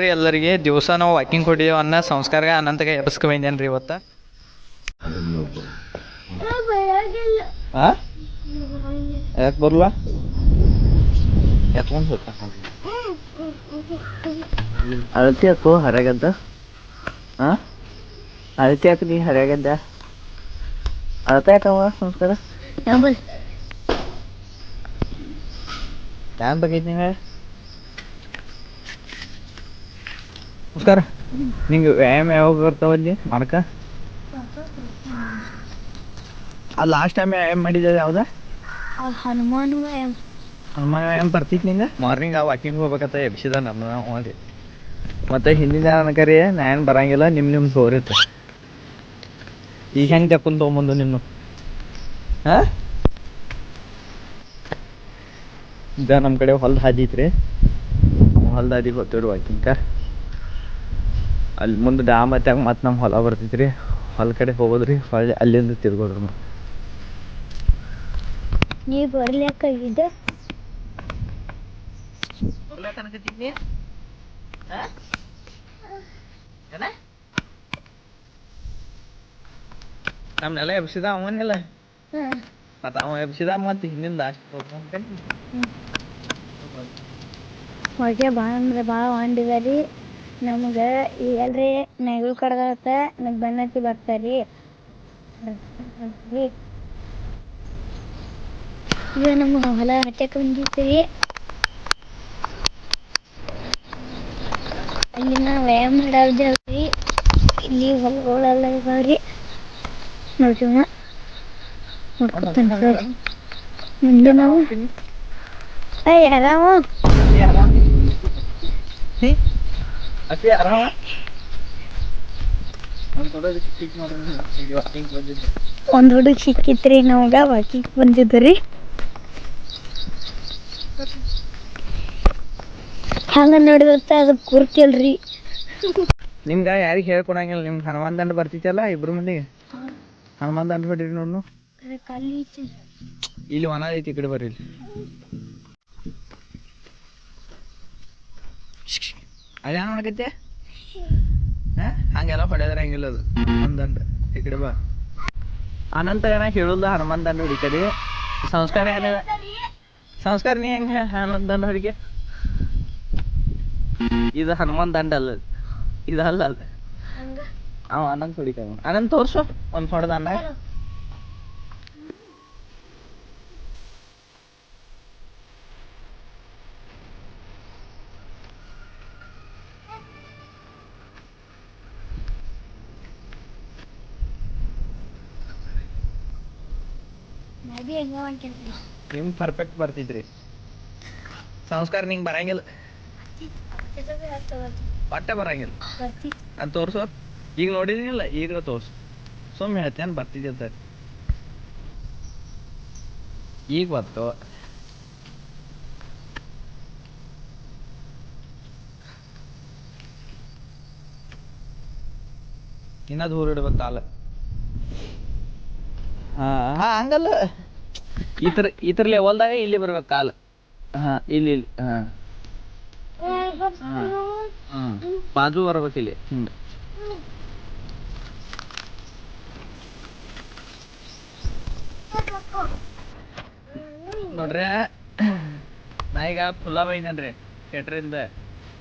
ರೀ ಎಲ್ಲರಿಗೆ. ದಿವಸ ನಾವು ವಾಕಿಂಗ್ ಹೊಡಿಯೋ ಅನ್ನ ಸಂಸ್ಕಾರ ಅನಂತಗೆ ಎಬ್ಸ್ಕೊ ಬಂದೇನು ರೀ ಇವತ್ತು? ಹಾಂ ಯಾಕೆ ಬರಲ್ಲ ಎತ್ಕೊಂಡು ಹೋಗ್ತಾ ಅಳತಿ ಹಾಕು ಹರಗಂತ. ಹಾಂ ಅಳತಿ ಹಾಕು ನೀ ಹರಗಂತ. ಅಳತೆ ಯಾಕವ ಸಂಸ್ಕಾರ? ಟೈಮ್ ಬೇಕೈತಿ ನೀವು ನಮಸ್ಕಾರ. ನಿಂಗೆ ವ್ಯಾಯಾಮ ಯಾವಾಗ ಬರ್ತಾವಲ್ಲಿ ಮಾಡಕ ಆ ಲಾಸ್ಟ್ ಟೈಮ್ ವ್ಯಾಯಾಮ ಮಾಡಿದ ಯಾವ್ದ? ಹನುಮಾನ್ ಹನುಮಾನ ವ್ಯಾಯಾಮ ಬರ್ತಿತ್ತು ನಿಂಗೆ? ಮಾರ್ನಿಂಗ್ ಆ ವಾಕಿಂಗ್ ಹೋಗ್ಬೇಕಂತ ಎಬ್ಸಿದ ನಮ್ಮ ಹೋಗಿ ಮತ್ತೆ ಹಿಂದಿನ ಅನ್ಕರಿ ನಾ ಏನು ಬರಂಗಿಲ್ಲ ನಿಮ್ಮ ನಿಮ್ಮ ಸೋರಿತ್ತು ಈಗ ಹೆಂಗೆ ತಕೊಂಡ್ ತೊಗೊಂಬಂದು ನಿಮ್ಮ ಹಾ ಇದ ನಮ್ಮ ಕಡೆ ಹೊಲ್ದ ಹಾದಿತ್ರಿ ಹೊಲ್ದ ಹಾದಿ ಹೋಗ್ತೇವ್ರಿ ವಾಕಿಂಗ್ಕ ಅಲ್ಲಿ ಮುಂದೆ ಡ್ಯಾಮ್ ಐತ್ಯಾಗ ಮತ್ತೆ ನಮ್ಮ ಹೊಲ ಬರ್ತೈತ್ರಿ. ಹೊಲ ಕಡೆ ಹೋಗೋದ್ರಿ ಹೊಳ್ಳಿ ಅಲ್ಲಿಂದ ತಿರ್ಗೋದ್ರಿ ಮತ್ತೆ ನೀ ಬರ್ಲಿಕ್ಕಾಗಿದೆ ನಮ್ನೆಲ್ಲ ಎಬ್ಸಿದ ಅವನ್ನೆಲ್ಲ ಮತ್ತೆ ಅವ ಎಬ್ಸಿದ ಮತ್ತೆ ಹಿಂದಿಂದ ಅಷ್ಟು ಹೊಗೆ ಭಾಳ ಅಂದ್ರೆ ಭಾಳ ಹೊಂಡಿದಾರಿ. ನಮ್ಗೆ ಎಲ್ರಿ ನೆಗಲು ಕಡ್ದಾತ ನಮ್ಗೆ ಬೆನ್ನತ್ತಿ ಬರ್ತಾರಿ. ಈಗ ನಮ್ಮ ಹೊಲ ಹಚ್ಚಕ್ಕೆ ಬಂದಿರ್ತೀವಿ ಅಲ್ಲಿ ನಾವು ವ್ಯಾಯಾಮ ಮಾಡಲ್ದೇವ್ರಿ ಇಲ್ಲಿ ಹೊಲಗಳೆಲ್ಲ ಇದಾವ್ರಿ. ನೋಡ್ತೀವ ನೋಡ್ಕೊತಾನೆ ಮುಂದೆ ನಾವು. ಏಯ್ ಆರಾಮ? ಅತಿ ಆರಾಮ? ಒಂದ್ ಹುಡುಗ ಸಿಕ್ಕಿತ್ರಿ ನಮ್ಗ ವಾಕಿಂಗ್ ಬಂದಿದ್ರಿ ಹಂಗ ನೋಡಿದತ್ತ ಅದು ಕುರ್ತಿಲ್ರಿ ನಿಮ್ಗ ಯಾರಿಗ ಹೇಳ್ಕೊಡಂಗಿಲ್ಲ ನಿಮ್ಗೆ ಹನುಮಾನ್ ದಂಡ ಬರ್ತಿತ್ತಲ್ಲ ಇಬ್ರು ಮಂದಿಗೆ? ಹನುಮಾನ್ ದಂಡ ಬಿಡ್ರಿ ನೋಡ್ನು? ಇಲ್ಲಿ ಒಣ ಐತಿ. ಈ ಕಡೆ ಬರ್ರಿ ಅದೇ ನೋಡಕತ್ತೆ ಹಾ ಹಂಗೆಲ್ಲ ಹೊಡೆದ್ರೆ ಹಂಗಿಲ್ಲ ಅದು ಹನುಮಾನ್ ದಂಡ ಈ ಕಡೆ ಬಾ. ಅನಂತ ಏನ ಹೇಳುಲ್ಲ ಹನುಮಾನ್ ದಂಡ ಕಡೆ ಸಂಸ್ಕಾರ ಏನ ಸಂಸ್ಕಾರ ನೀ ಹೆಂಗ ದಂಡ ಹೊಡಿಕೆ ಇದು ಹನುಮಾನ್ ದಂಡ ಅಲ್ಲ ಅದು. ಇದು ಅಲ್ಲ ಅದು ಅವ ಅನಂತ ಹುಡುಕ ಅನಂತ ತೋರ್ಸು. ಒಂದ್ ಹೊಡೆದ ಅನ್ನ ನಿಮ್ ಪರ್ಫೆಕ್ಟ್ ಬರ್ತಿದ್ರಿ. ಸಂಸ್ಕಾರ ನಿಂಗೆ ಬರಂಗಿಲ್ಲ. ಒಟ್ಟೆ ಬರಂಗಿಲ್ಲ. ಅದ್ ತೋರ್ಸು. ಈಗ ನೋಡಿದಿಲ್ಲ ಈಗ ತೋರ್ಸು. ಸುಮ್ಮನೆ ಹೇಳ್ತೇನೆ ಬರ್ತಿದ್ದೆ ಈಗ ಬಂತು. ಇನ್ನ ದೂರ ಇಡ್ಬೇಕು ಕಾಲ ಹಾ ಹಂಗಲ್ಲ. ಇತರ ಥರ ಲೆವೆಲ್ದಾಗ ಇಲ್ಲಿ ಬರ್ಬೇಕು ಕಾಲು. ಹಾ, ಇಲ್ಲಿ ಇಲ್ಲಿ, ಹಾ. ಹಾ ಬಾಜು ಬರ್ಬೇಕು ಇಲ್ಲಿ ಹಿಂಗೆ ನೋಡ್ರಿ ನಾ ಈಗ ಫುಲ್ಲ ಬೈದನ್ರಿ ಶೆಟ್ರಿಂದ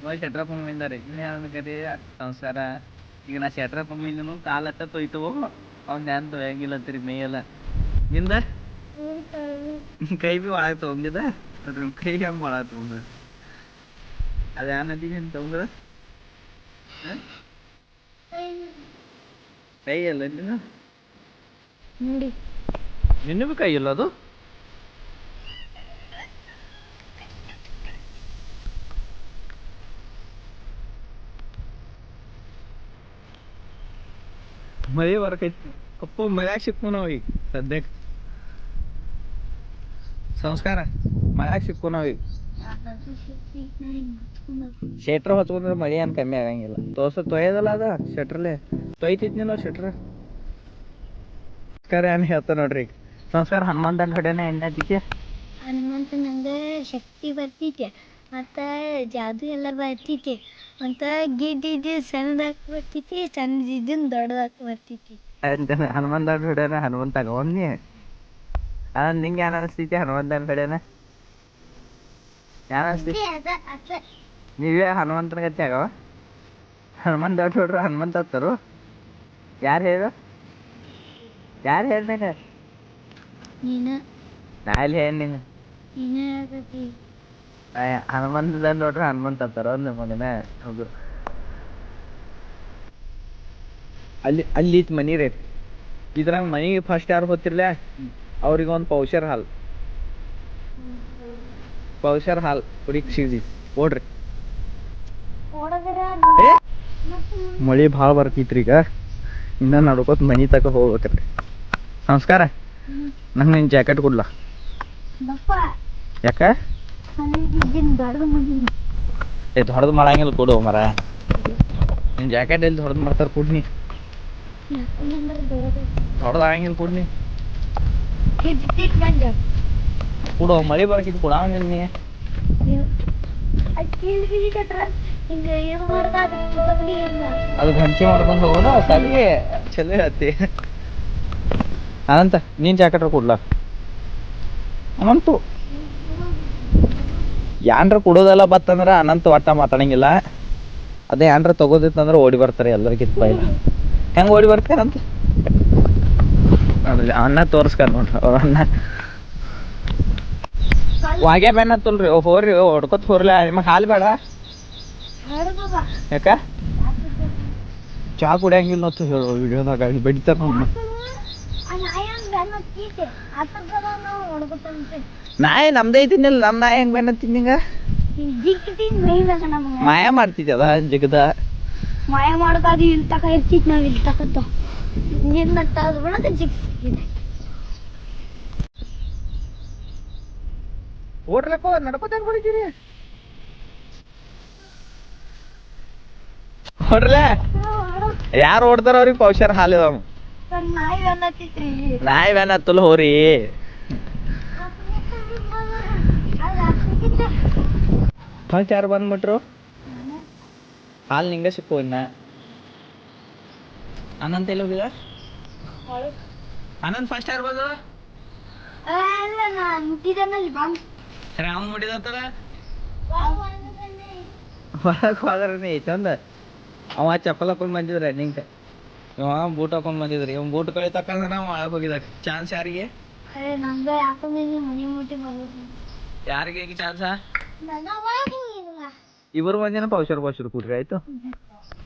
ನೋಡಿ ಶೆಟ್ರ ಪಂಪಿಂದ ರೀ. ಇನ್ನೇನು ಕರಿ, ಸಂಸಾರ. ಈಗ ನಾ ಶೆಟ್ರ ಪಂಪಿಂದನು ಕಾಲ ಹತ್ತ ತೊಯ್ತವು, ಅವ್ನ ಹೆಂಗಿಲ್ಲ ತೊಯ್ಯಂಗಿಲ್ಲ ಅಂತೀರಿ ಎಲ್ಲ ನಿಂದ? ಕೈ ಬಿ ಒಳಗೆ ತೊಗೊಂಡಿದ ಅದ್ರ ಕೈ ಹೆಂಗೆ ಒಳಗೆ ತೊಗೊಂಡ ಅದು ಯಾವ ನದಿಗೆ ಅಂತ ತೊಗೊಂಡ್ರ ಕೈ ಅಲ್ಲ ನಿನ್ನ? ನೋಡಿ. ನಿನ್ನ ಕೈ ಇಲ್ಲ ಅದು? ಮಳೆ ಬರಕೈತಿ ಅಪ್ಪ ಮಳ್ಯಾಗ ಸಿಕ್ಕು ನಾವು ಈಗ ಸದ್ಯಕ್ಕೆ. ಸಂಸ್ಕಾರ ಮಳ್ಯಾಗ ಸಿಕ್ಕು ನಾವು ಈಗ? ಶೆಟ್ರ್ ಹೊಚ್ಕೊಂಡ್ರೆ ಮಳೆ ಏನು ಕಮ್ಮಿ ಆಗಂಗಿಲ್ಲ. ತೋರ್ಸ ತೊಯ್ಯದಲ್ಲ ಅದ ಶೆಟ್ರಲ್ಲೇ ತೊಯ್ತಿದ್ನಿಲ್ಲ ಶೆಟ್ರ್? ಸಂಸ್ಕಾರ ಏನು ಹೇಳ್ತಾ ನೋಡ್ರಿ ಈಗ? ಸಂಸ್ಕಾರ ಹನುಮಾನ್ ದಂಡ ಹೊಡ್ಯಾನ ಎಣ್ಣೆ ಅದಕ್ಕೆ ಹನುಮಂತ ನಂಗೆ ಶಕ್ತಿ ಬರ್ತೈತೆ ಮತ್ತ ಜಾದು ಎಲ್ಲ ಬರ್ತೈತಿ ಮತ್ತು ಗಿಡ್ಡಿದ್ದು ಸಣ್ಣದಾಗಿ ಬರ್ತೈತಿ ಸಣ್ಣದಿದ್ದನ್ನು ದೊಡ್ಡದಾಗಿ ಬರ್ತೈತಿ ಹನುಮಂತನ ಹನುಮಂತ ಹೊಡ್ಯಾನ ಹನುಮಂತ ಒಮ್ಮೆ ಅಲ್ಲ ನಿಂಗೆ ಏನ್ ಅನಿಸ್ತೈತಿ ಹನುಮಂತನ ಕಡೆನ? ಏನ್ ಅನಿಸ್ತೈತಿ ಅದ ಅದ. ನೀವೇ ಹನುಮಂತನ ಗತಿ ಆಗವ? ಹನುಮಂತ ದೊಡ್ಡ ಹೊಡ್ರು ಹನುಮಂತ ಹತ್ತರು ಯಾರು ಹೇಳು? ಯಾರು ಹೇಳಿ ನಂಗೆ? ನಾ ಇಲ್ಲಿ ಹೇಳಿ ನಿಂಗೆ? ನೀನು ಹೇಳ್ಬೇಕು. ಹನುಮಂತ ದಂಡ ನೋಡ್ರಿ ಹನುಮಂತ ಹತ್ತಾರ ನಿಮಗನ ಮಗನ ಹೌದು ಅಲ್ಲಿ ಅಲ್ಲಿ ಇತ್ತು ಮನಿ ರೀ. ಇದ್ರಾಗ ಮನಿಗೆ ಫಸ್ಟ್ ಯಾರು ಗೊತ್ತಿರ್ಲ ಅವ್ರಿಗೆ ಒಂದು ಪೌಷರ್ ಹಾಲ್. ಪೌಷರ್ ಹಾಲ್ ಕುಡಿಕ್ ಸಿಗ್ದಿ ಓಡ್ರಿ. ಮಳಿ ಭಾಳ ಬರ್ತೈತ್ರಿ ಈಗ. ಇನ್ನ ನಡ್ಕೋತ ಮನಿ ತಕ ಹೋಗ್ಬೇಕ್ರಿ. ನಮಸ್ಕಾರ. ನಂಗೆ ನಿನ್ ಜಾಕೆಟ್ ಕೊಡ್ಲ? ಯಾಕ? ಏ, ದೊಡ್ಡದು ಮಾಡಂಗಿಲ್ಲ ಕೊಡು ಮರ ನಿನ್ ಜಾಕೆಟ್ ಎಲ್ಲಿ ದೊಡ್ಡದು ಮಾಡ್ತಾರ ಕೊಡ್ನಿ. ದೊಡ್ಡದಾಗಂಗಿಲ್ಲ ಕೊಡ್ನಿ. ಕೊಡು ಮಳಿ ಬರಕಿದ್ ಕೊಡ ನಿನ್ನೆ. ಅದು ಘಂಟಿ ಮಾಡ್ಕೊಂಡು ಹೋಗೋಣ ಸರಿ ಚಲೋ ಹೇಳ್ತಿ ಅನಂತ, ನೀನ್ ಜಾಕೆಟ್ ಕೊಡ್ಲ ಅನಂತು. ಯಾನ್ರ ಕೊಡೋದೆಲ್ಲ ಬತ್ತಂದ್ರ ಅನಂತ ಒಟ್ಟ ಮಾತಾಡಂಗಿಲ್ಲ. ಅದೇ ಯಾನ್ರ ತಗೋದಿತ್ತಂದ್ರ ಓಡಿ ಬರ್ತಾರೆ ಎಲ್ಲರಿಗಿಂತ ಹೆಂಗ್ ಓಡಿ ಬರ್ತಾರಂತ ನೋಡ್ರಿ ಅನ್ನ ತೋರ್ಸ್ಕಾರ ನೋಡ್ರಿ, ಅವ್ರ ಅನ್ನ. ವಾಗ್ಯ ಬೆನ್ನ ಹತ್ತಲ್ರಿ ಓ ಹೋರಿ ಹೊಡ್ಕೊತ್ ಹೋರ್ಲ, ನಿಮಗೆ ಹಾಲು ಬೇಡ? ಯಾಕ? ಚಾ ಕುಡಿಯಂಗಿಲ್ಲ ಅಂತ ಹೇಳು, ವಿಡಿಯೋದಾಗ ಬಿಡ್ತಾರ ನಾಯಿ ನಮ್ದೇ ತಿನ್ನಿಲ್ಲ ನಮ್ಮ ನಾಯಿ ಹೆಂಗ್ ಬೆನ್ನ ತಿನ್ನಿಂಗ ಮಾಯ ಮಾಡ್ತಿದ್ದ ಜಗದ? ಮಾಯ ಮಾಡ್ಕಾದ ಇಲ್ಲಿ ತಕ ಇರ್ತಿತ್ ನಾವ್ ಇಲ್ಲಿ ನೀರ್ ನಟ್ಟ ಅದು ಬಿಡಕ ಜಿಗ್ ಓಡ್ರಪ್ಪ ನಡ್ಕೋತ ಹೊಡಿತೀರಿ ಹೊಡ್ರಲೆ ಯಾರು ಓಡ್ತಾರ ಅವ್ರಿಗೆ ಪೌಷರ್ ಹಾಲು ಇದಾವ ನಾಯಿ ಅನ್ನತ್ತಿತ್ರಿ ನಾಯಿ ಬೆನ್ನ ಹತ್ತಲ್ ಹೋರಿ ಫಸ್ಟ್ ಯಾರು ಬಂದ್ಬಿಟ್ರು ಹಾಲು ನಿಂಗೆ ಸಿಕ್ಕು ಇನ್ನ ಅನಂತ ಎಲ್ಲಿ ಹೋಗಿದ ಅನಂತ್ ಫಸ್ಟ್ ಯಾರು ಬಂದು ಅಲ್ಲ ನಾ ಮುಟ್ಟಿದನಲ್ಲಿ ಬಂದ್ ರಾಮ್ ಮುಡಿದತ್ತಲ್ಲ ಹೊರಗೆ ಹೋದ್ರೆ ಚಂದ. ಅವ ಚಪ್ಪಲ್ ಹಾಕೊಂಡ್ ಬಂದಿದ್ರ ರನ್ನಿಂಗ್ ಇವ ಬೂಟ್ ಹಾಕೊಂಡ್ ಬಂದಿದ್ರಿ ಇವ್ ಬೂಟ್ ಕಳಿ ತಕ್ಕಂದ್ರೆ ನಾವು ಒಳಗೆ ಹೋಗಿದಾಗ ಚಾನ್ಸ್ ಯಾರಿಗೆ? ಯಾರಿಗೆ ಚಾನ್ಸ ಇಬ್ಬರು ಮಂದಿನ ಪೌಷರ್ ಪೌಷರ್ ಕೂಡ್ರಿ ಆಯ್ತು.